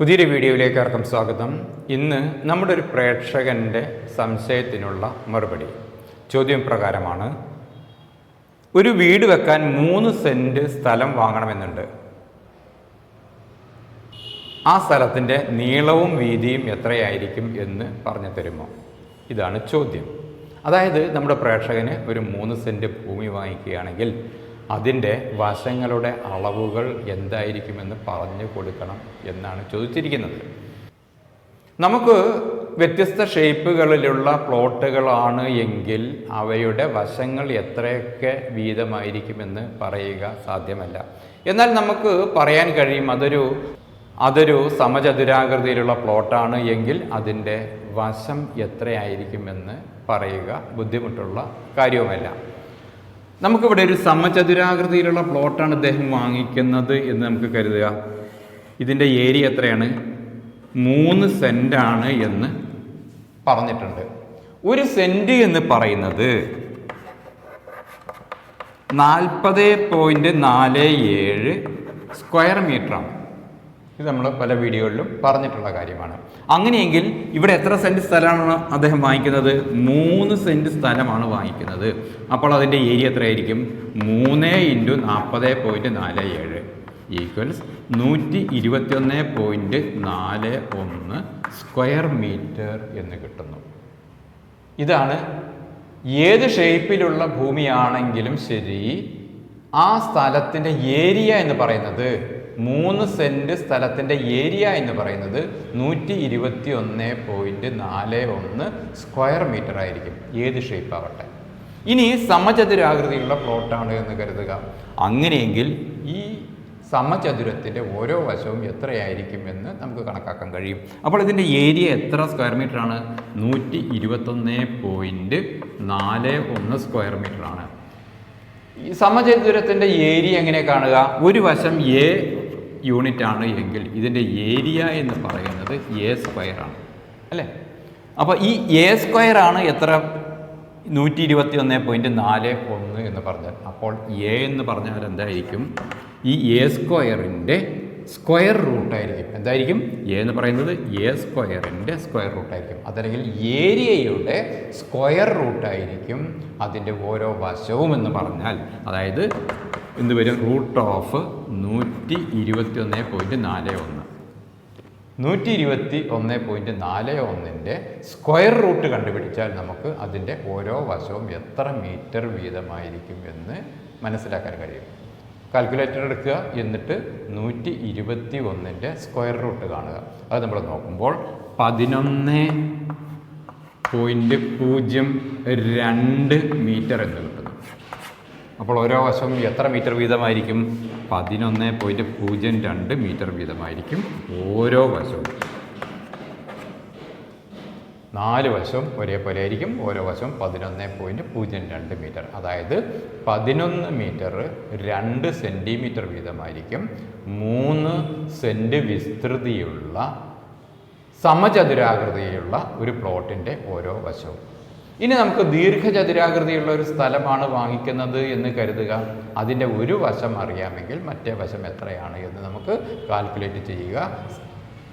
പുതിയൊരു വീഡിയോയിലേക്ക് ആർക്കും സ്വാഗതം. ഇന്ന് നമ്മുടെ ഒരു പ്രേക്ഷകന്റെ സംശയത്തിനുള്ള മറുപടി. ചോദ്യം പ്രകാരമാണ് ഒരു വീട് വെക്കാൻ മൂന്ന് സെന്റ് സ്ഥലം വാങ്ങണമെന്നുണ്ട്. ആ സ്ഥലത്തിന്റെ നീളവും വീതിയും എത്രയായിരിക്കും എന്ന് പറഞ്ഞു തരുമോ? ഇതാണ് ചോദ്യം. അതായത് നമ്മുടെ പ്രേക്ഷകന് ഒരു മൂന്ന് സെന്റ് ഭൂമി വാങ്ങിക്കുകയാണെങ്കിൽ അതിന്റെ വശങ്ങളുടെ അളവുകൾ എന്തായിരിക്കുമെന്ന് പറഞ്ഞു കൊടുക്കണം എന്നാണ് ചോദിച്ചിരിക്കുന്നത്. നമുക്ക് വ്യത്യസ്ത ഷേപ്പുകളിലുള്ള പ്ലോട്ടുകളാണ് എങ്കിൽ അവയുടെ വശങ്ങൾ എത്രയൊക്കെ വീതമായിരിക്കുമെന്ന് പറയുക സാധ്യമല്ല. എന്നാൽ നമുക്ക് പറയാൻ കഴിയും അതൊരു അതൊരു സമചതുരാകൃതിയിലുള്ള പ്ലോട്ടാണ് എങ്കിൽ അതിന്റെ വശം എത്രയായിരിക്കുമെന്ന് പറയുക ബുദ്ധിമുട്ടുള്ള കാര്യവുമല്ല. നമുക്കിവിടെ ഒരു സമചതുരാകൃതിയിലുള്ള പ്ലോട്ടാണ് ഇദ്ദേഹം വാങ്ങിക്കുന്നത് എന്ന് നമുക്ക് കരുതുക. ഇതിന്റെ ഏരിയ എത്രയാണ്? മൂന്ന് സെന്റാണ് എന്ന് പറഞ്ഞിട്ടുണ്ട്. ഒരു സെന്റ് എന്ന് പറയുന്നത് നാൽപ്പത് പോയിന്റ് നാല് ഏഴ് സ്ക്വയർ മീറ്ററാണ്. ഇത് നമ്മൾ പല വീഡിയോകളിലും പറഞ്ഞിട്ടുള്ള കാര്യമാണ്. അങ്ങനെയെങ്കിൽ ഇവിടെ എത്ര സെന്റ് സ്ഥലമാണ് അദ്ദേഹം വാങ്ങിക്കുന്നത്? മൂന്ന് സെന്റ് സ്ഥലമാണ് വാങ്ങിക്കുന്നത്. അപ്പോൾ അതിന്റെ ഏരിയ എത്രയായിരിക്കും? മൂന്ന് ഇന്റു നാൽപ്പത് പോയിന്റ് നാല് ഏഴ്. ഈക്വൽസ് നൂറ്റി ഇരുപത്തിയൊന്ന് പോയിന്റ് നാല് ഒന്ന് സ്ക്വയർ മീറ്റർ എന്ന് കിട്ടുന്നു. ഇതാണ് ഏത് ഷേപ്പിലുള്ള ഭൂമിയാണെങ്കിലും ശരി ആ സ്ഥലത്തിന്റെ ഏരിയ എന്ന് പറയുന്നത് മൂന്ന് സെന്റ് സ്ഥലത്തിന്റെ ഏരിയ എന്ന് പറയുന്നത് നൂറ്റി ഇരുപത്തി ഒന്ന് പോയിന്റ് നാല് ഒന്ന് സ്ക്വയർ മീറ്റർ ആയിരിക്കും. ഏത് ഷേപ്പ് ആവട്ടെ. ഇനി സമചതുരാകൃതിയുള്ള പ്ലോട്ടാണ് എന്ന് കരുതുക. അങ്ങനെയെങ്കിൽ ഈ സമചതുരത്തിന്റെ ഓരോ വശവും എത്രയായിരിക്കും എന്ന് നമുക്ക് കണക്കാക്കാൻ കഴിയും. അപ്പോൾ ഇതിന്റെ ഏരിയ എത്ര സ്ക്വയർ മീറ്റർ ആണ്? നൂറ്റി ഇരുപത്തൊന്ന് പോയിന്റ് നാല് ഒന്ന് സ്ക്വയർ മീറ്റർ ആണ്. ഈ സമചതുരത്തിന്റെ ഏരിയ എങ്ങനെ കാണുക? ഒരു വശം എ യൂണിറ്റ് ആണ് എങ്കിൽ ഇതിന്റെ ഏരിയ എന്ന് പറയുന്നത് എ സ്ക്വയർ ആണ്. അല്ലേ? അപ്പോൾ ഈ എ സ്ക്വയർ ആണ് എത്ര? നൂറ്റി ഇരുപത്തി ഒന്ന് പോയിന്റ് നാല് ഒന്ന് എന്ന് പറഞ്ഞാൽ. അപ്പോൾ എ എന്ന് പറഞ്ഞാൽ എന്തായിരിക്കും? ഈ എ സ്ക്വയറിന്റെ സ്ക്വയർ റൂട്ടായിരിക്കും എന്തായിരിക്കും? എ എന്ന് പറയുന്നത് എ സ്ക്വയറിന്റെ സ്ക്വയർ റൂട്ടായിരിക്കും അതല്ലെങ്കിൽ ഏരിയയുടെ സ്ക്വയർ റൂട്ടായിരിക്കും അതിന്റെ ഓരോ വശവും എന്ന് പറഞ്ഞാൽ. അതായത് എന്ത് വരും? റൂട്ട് ഓഫ് നൂറ്റി ഇരുപത്തി ഒന്ന് പോയിന്റ് നാല് ഒന്ന് നൂറ്റി ഇരുപത്തി ഒന്ന് പോയിന്റ് നാല് ഒന്നിന്റെ സ്ക്വയർ റൂട്ട് കണ്ടുപിടിച്ചാൽ നമുക്ക് അതിന്റെ ഓരോ വശവും എത്ര മീറ്റർ വീതമായിരിക്കും എന്ന് മനസ്സിലാക്കാൻ കഴിയും. കാൽക്കുലേറ്റർ എടുക്കുക എന്നിട്ട് നൂറ്റി ഇരുപത്തി ഒന്നിന്റെ സ്ക്വയർ റൂട്ട് കാണുക. അത് നമ്മൾ നോക്കുമ്പോൾ പതിനൊന്ന് പോയിന്റ് പൂജ്യം രണ്ട് മീറ്റർ എന്ന് കിട്ടുന്നു അപ്പോൾ ഓരോ വശവും എത്ര മീറ്റർ വീതമായിരിക്കും? പതിനൊന്ന് പോയിന്റ് പൂജ്യം രണ്ട് മീറ്റർ വീതമായിരിക്കും ഓരോ വശവും. നാല് വശവും ഒരേപോലെ ആയിരിക്കും. ഓരോ വശവും പതിനൊന്ന് പോയിന്റ് പൂജ്യം രണ്ട് മീറ്റർ. അതായത് പതിനൊന്ന് മീറ്റർ രണ്ട് സെന്റിമീറ്റർ വീതമായിരിക്കും. മൂന്ന് സെന്റ് വിസ്തൃതിയുള്ള സമചതുരാകൃതിയുള്ള ഒരു പ്ലോട്ടിന്റെ ഓരോ വശവും. ഇനി നമുക്ക് ദീർഘചതുരാകൃതിയുള്ള ഒരു സ്ഥലമാണ് വാങ്ങിക്കുന്നത് എന്ന് കരുതുക. അതിന്റെ ഒരു വശം അറിയാമെങ്കിൽ മറ്റേ വശം എത്രയാണ് എന്ന് നമുക്ക് കാൽക്കുലേറ്റ് ചെയ്യുക.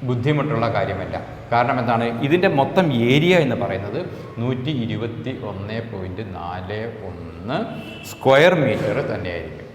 ബുദ്ധിമുട്ടുള്ള കാര്യമല്ല. കാരണം എന്താണ്? ഇതിന്റെ മൊത്തം ഏരിയ എന്ന് പറയുന്നത് നൂറ്റി ഇരുപത്തി ഒന്ന് പോയിന്റ് നാല് ഒന്ന് സ്ക്വയർ മീറ്റർ തന്നെയായിരിക്കും.